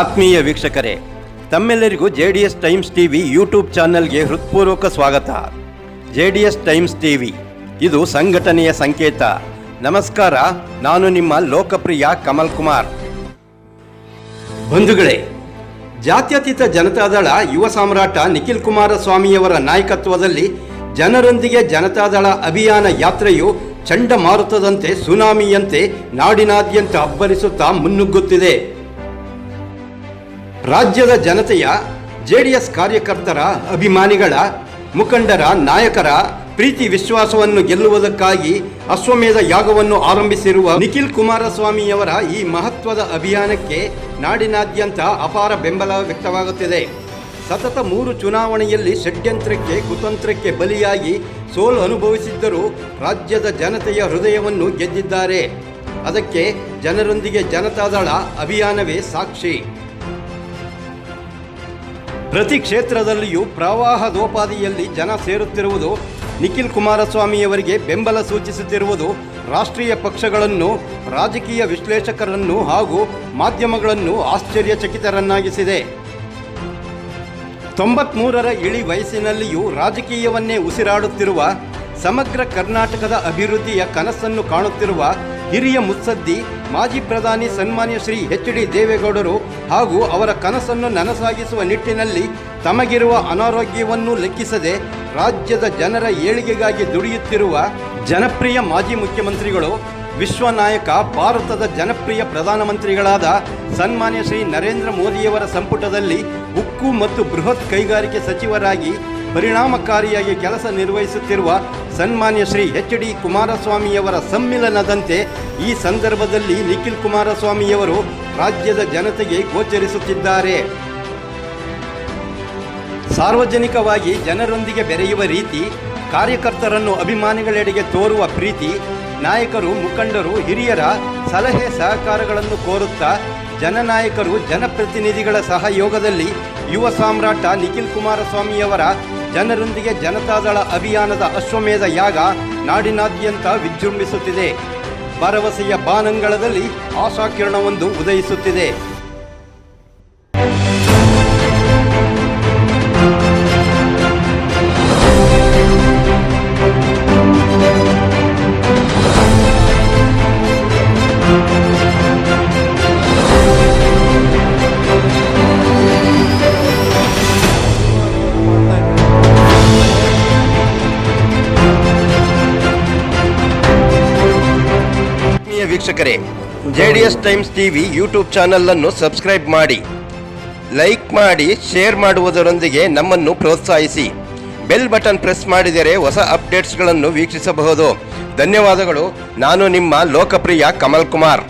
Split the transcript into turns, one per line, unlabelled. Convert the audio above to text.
ಆತ್ಮೀಯ ವೀಕ್ಷಕರೇ, ತಮ್ಮೆಲ್ಲರಿಗೂ J D S Times TV YouTube ಚಾನೆಲ್ಗೆ ಹೃತ್ಪೂರ್ವಕ ಸ್ವಾಗತ. J D S Times TV, ಇದು ಸಂಘಟನೆಯ ಸಂಕೇತ. ನಮಸ್ಕಾರ, ನಾನು ನಿಮ್ಮ ಲೋಕಪ್ರಿಯ ಕಮಲ್ ಕುಮಾರ್. ಬಂಧುಗಳೇ, ಜಾತ್ಯತೀತ ಜನತಾದಳ ಯುವ ಸಾಮ್ರಾಟ ನಿಖಿಲ್ ಕುಮಾರಸ್ವಾಮಿಯವರ ನಾಯಕತ್ವದಲ್ಲಿ ಜನರೊಂದಿಗೆ ಜನತಾದಳ ಅಭಿಯಾನ ಯಾತ್ರೆಯು ಚಂಡಮಾರುತದಂತೆ ಸುನಾಮಿಯಂತೆ ನಾಡಿನಾದ್ಯಂತ ಅಬ್ಬರಿಸುತ್ತಾ ಮುನ್ನುಗ್ಗುತ್ತಿದೆ. ರಾಜ್ಯದ ಜನತೆಯ ಜೆಡಿಎಸ್ ಕಾರ್ಯಕರ್ತರ ಅಭಿಮಾನಿಗಳ, ಮುಖಂಡರ, ನಾಯಕರ ಪ್ರೀತಿ ವಿಶ್ವಾಸವನ್ನು ಗೆಲ್ಲುವುದಕ್ಕಾಗಿ ಅಶ್ವಮೇಧ ಯಾಗವನ್ನು ಆರಂಭಿಸಿರುವ ನಿಖಿಲ್ ಕುಮಾರಸ್ವಾಮಿಯವರ ಈ ಮಹತ್ವದ ಅಭಿಯಾನಕ್ಕೆ ನಾಡಿನಾದ್ಯಂತ ಅಪಾರ ಬೆಂಬಲ ವ್ಯಕ್ತವಾಗುತ್ತಿದೆ. ಸತತ ಮೂರು ಚುನಾವಣೆಯಲ್ಲಿ ಷಡ್ಯಂತ್ರಕ್ಕೆ, ಕುತಂತ್ರಕ್ಕೆ ಬಲಿಯಾಗಿ ಸೋಲು ಅನುಭವಿಸಿದ್ದರೂ ರಾಜ್ಯದ ಜನತೆಯ ಹೃದಯವನ್ನು ಗೆದ್ದಿದ್ದಾರೆ. ಅದಕ್ಕೆ ಜನರೊಂದಿಗೆ ಜನತಾದಳ ಅಭಿಯಾನವೇ ಸಾಕ್ಷಿ. ಪ್ರತಿ ಕ್ಷೇತ್ರದಲ್ಲಿಯೂ ಪ್ರವಾಹದೋಪಾದಿಯಲ್ಲಿ ಜನ ಸೇರುತ್ತಿರುವುದು ನಿಖಿಲ್ ಕುಮಾರಸ್ವಾಮಿಯವರಿಗೆ ಬೆಂಬಲ ಸೂಚಿಸುತ್ತಿರುವುದು ರಾಷ್ಟ್ರೀಯ ಪಕ್ಷಗಳನ್ನು, ರಾಜಕೀಯ ವಿಶ್ಲೇಷಕರನ್ನು ಹಾಗೂ ಮಾಧ್ಯಮಗಳನ್ನು ಆಶ್ಚರ್ಯಚಕಿತರನ್ನಾಗಿಸಿದೆ. ತೊಂಬತ್ಮೂರರ ಇಳಿ ವಯಸ್ಸಿನಲ್ಲಿಯೂ ರಾಜಕೀಯವನ್ನೇ ಉಸಿರಾಡುತ್ತಿರುವ ಸಮಗ್ರ ಕರ್ನಾಟಕದ ಅಭಿವೃದ್ಧಿಯ ಕನಸನ್ನು ಕಾಣುತ್ತಿರುವ ಹಿರಿಯ ಮುತ್ಸದ್ದಿ, ಮಾಜಿ ಪ್ರಧಾನಿ ಸನ್ಮಾನ್ಯ ಶ್ರೀ ಎಚ್ ಡಿ ದೇವೇಗೌಡರು ಹಾಗೂ ಅವರ ಕನಸನ್ನು ನನಸಾಗಿಸುವ ನಿಟ್ಟಿನಲ್ಲಿ ತಮಗಿರುವ ಅನಾರೋಗ್ಯವನ್ನು ಲೆಕ್ಕಿಸದೆ ರಾಜ್ಯದ ಜನರ ಏಳಿಗೆಗಾಗಿ ದುಡಿಯುತ್ತಿರುವ ಜನಪ್ರಿಯ ಮಾಜಿ ಮುಖ್ಯಮಂತ್ರಿಗಳು, ವಿಶ್ವ ನಾಯಕ, ಭಾರತದ ಜನಪ್ರಿಯ ಪ್ರಧಾನಮಂತ್ರಿಗಳಾದ ಸನ್ಮಾನ್ಯ ಶ್ರೀ ನರೇಂದ್ರ ಮೋದಿಯವರ ಸಂಪುಟದಲ್ಲಿ ಉಕ್ಕು ಮತ್ತು ಬೃಹತ್ ಕೈಗಾರಿಕೆ ಸಚಿವರಾಗಿ ಪರಿಣಾಮಕಾರಿಯಾಗಿ ಕೆಲಸ ನಿರ್ವಹಿಸುತ್ತಿರುವ ಸನ್ಮಾನ್ಯ ಶ್ರೀ ಎಚ್ ಡಿ ಕುಮಾರಸ್ವಾಮಿಯವರ ಸಮ್ಮಿಲನದಂತೆ ಈ ಸಂದರ್ಭದಲ್ಲಿ ನಿಖಿಲ್ ಕುಮಾರಸ್ವಾಮಿಯವರು ರಾಜ್ಯದ ಜನತೆಗೆ ಗೋಚರಿಸುತ್ತಿದ್ದಾರೆ. ಸಾರ್ವಜನಿಕವಾಗಿ ಜನರೊಂದಿಗೆ ಬೆರೆಯುವ ರೀತಿ, ಕಾರ್ಯಕರ್ತರನ್ನು ಅಭಿಮಾನಿಗಳೆಡೆಗೆ ತೋರುವ ಪ್ರೀತಿ, ನಾಯಕರು, ಮುಖಂಡರು, ಹಿರಿಯರ ಸಲಹೆ ಸಹಕಾರಗಳನ್ನು ಕೋರುತ್ತಾ ಜನನಾಯಕರು, ಜನಪ್ರತಿನಿಧಿಗಳ ಸಹಯೋಗದಲ್ಲಿ ಯುವ ಸಾಮ್ರಾಟ ನಿಖಿಲ್ ಕುಮಾರಸ್ವಾಮಿಯವರ ಜನರೊಂದಿಗೆ ಜನತಾದಳ ಅಭಿಯಾನದ ಅಶ್ವಮೇಧ ಯಾಗ ನಾಡಿನಾದ್ಯಂತ ವಿಜೃಂಭಿಸುತ್ತಿದೆ. ಭರವಸೆಯ ಬಾನಂಗಳದಲ್ಲಿ ಆಶಾಕಿರಣವೊಂದು ಉದಯಿಸುತ್ತಿದೆ. ವೀಕ್ಷಕರೇ J D S Times TV YouTube channel ಅನ್ನು ಸಬ್ಸ್ಕ್ರೈಬ್ ಮಾಡಿ, ಲೈಕ್ ಮಾಡಿ, ಶೇರ್ ಮಾಡುವುದರೊಂದಿಗೆ ನಮ್ಮನ್ನು ಪ್ರೋತ್ಸಾಹಿಸಿ. ಬೆಲ್ ಬಟನ್ ಪ್ರೆಸ್ ಮಾಡಿದರೆ ಹೊಸ ಅಪ್ಡೇಟ್ಸ್ಗಳನ್ನು ವೀಕ್ಷಿಸಬಹುದು. ಧನ್ಯವಾದಗಳು. ನಾನು ನಿಮ್ಮ ಲೋಕಪ್ರಿಯ ಕಮಲ್ ಕುಮಾರ್.